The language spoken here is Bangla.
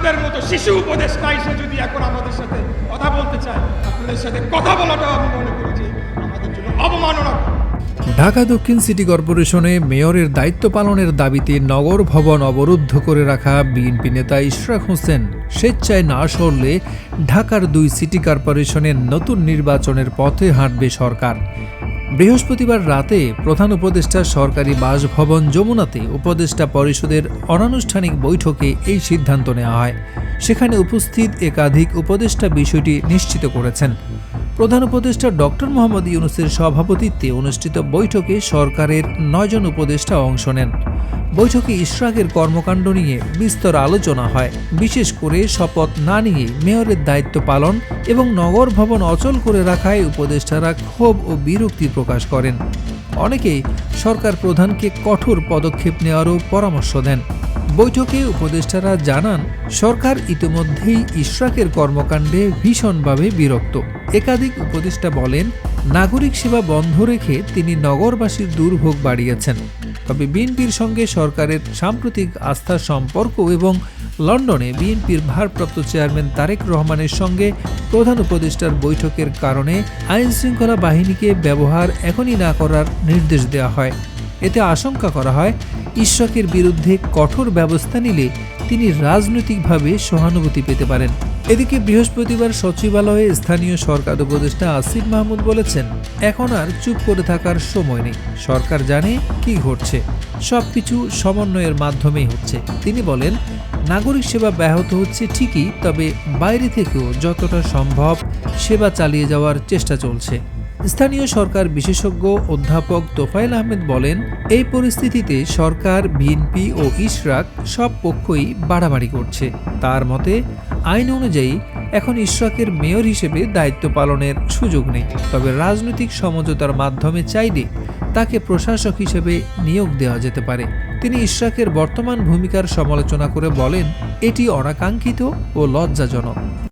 আপনাদের মতো শিশু উপদেষ্টা এসে যদি এখন আমাদের সাথে কথা বলতে চায়, আপনাদের সাথে কথা বলাটাও আমি মনে করি যে আমাদের জন্য অবমাননা। ঢাকা দক্ষিণ সিটি কর্পোরেশনে মেয়রের দায়িত্ব পালনের দাবিতে নগর ভবন অবরুদ্ধ করে রাখা বিএনপি নেতা ইশরাক হোসেন স্বেচ্ছায় না সরলে ঢাকার দুই সিটি কর্পোরেশনের নতুন নির্বাচনের পথে হাঁটবে সরকার। বৃহস্পতিবার রাতে প্রধান উপদেষ্টা সরকারি বাসভবন যমুনাতে উপদেষ্টা পরিষদের অনানুষ্ঠানিক বৈঠকে এই সিদ্ধান্ত নেওয়া হয়। সেখানে উপস্থিত একাধিক উপদেষ্টা বিষয়টি নিশ্চিত করেছেন। প্রধান উপদেষ্টা ডক্টর মোহাম্মদ ইউনুসের সভাপতিত্বে অনুষ্ঠিত বৈঠকে সরকারের নয়জন উপদেষ্টা অংশ নেন। বৈঠকে ইশরাকের কর্মকাণ্ড নিয়ে বিস্তর আলোচনা হয়। বিশেষ করে শপথ না নিয়ে মেয়রের দায়িত্ব পালন এবং নগর ভবন অচল করে রাখায় উপদেষ্টারা ক্ষোভ ও বিরক্তি প্রকাশ করেন। অনেকেই সরকার প্রধানকে কঠোর পদক্ষেপ নেওয়ারও পরামর্শ দেন। বৈঠকে উপদেষ্টারা জানান, সরকার ইতিমধ্যেই ইশরাকের কর্মকাণ্ডে ভীষণভাবে বিরক্ত। একাধিক উপদেষ্টা বলেন, নাগরিক সেবা বন্ধ রেখে তিনি নগরবাসীর দুর্ভোগ বাড়িয়েছেন। তবে বিএনপির সঙ্গে সরকারের সাম্প্রতিক আস্থার সম্পর্ক এবং লন্ডনে বিএনপির ভারপ্রাপ্ত চেয়ারম্যান তারেক রহমানের সঙ্গে প্রধান উপদেষ্টার বৈঠকের কারণে আইনশৃঙ্খলা বাহিনীকে ব্যবহার এখনই না করার নির্দেশ দেওয়া হয়। এতে আশঙ্কা করা হয় ঈশ্বরের বিরুদ্ধে কঠোর ব্যবস্থা নিলে তিনি রাজনৈতিকভাবে সহানুভূতি পেতে পারেন। এদিকে বৃহস্পতিবার সচিবালয়ে স্থানীয় সরকার উপদেষ্টা আসিফ মাহমুদ বলেছেন, এখন আর চুপ করে থাকার সময় নেই। সরকার জানে কি ঘটছে। সবকিছু সমন্বয়ের মাধ্যমেই হচ্ছে। তিনি বলেন, নাগরিক সেবা ব্যাহত হচ্ছে ঠিকই, তবে বাইরে থেকেও যতটা সম্ভব সেবা চালিয়ে যাওয়ার চেষ্টা চলছে। স্থানীয় সরকার বিশেষজ্ঞ অধ্যাপক তোফায়েল আহমেদ বলেন, এই পরিস্থিতিতে সরকার বিএনপি ও ইশরাক সব পক্ষই বাড়াবাড়ি করছে। তার মতে, আইন অনুযায়ী এখন ইশরাকের মেয়র হিসেবে দায়িত্ব পালনের সুযোগ নেই। তবে রাজনৈতিক সমঝোতার মাধ্যমে চাইলে তাকে প্রশাসক হিসেবে নিয়োগ দেওয়া যেতে পারে। তিনি ইশরাকের বর্তমান ভূমিকার সমালোচনা করে বলেন, এটি অনাকাঙ্ক্ষিত ও লজ্জাজনক।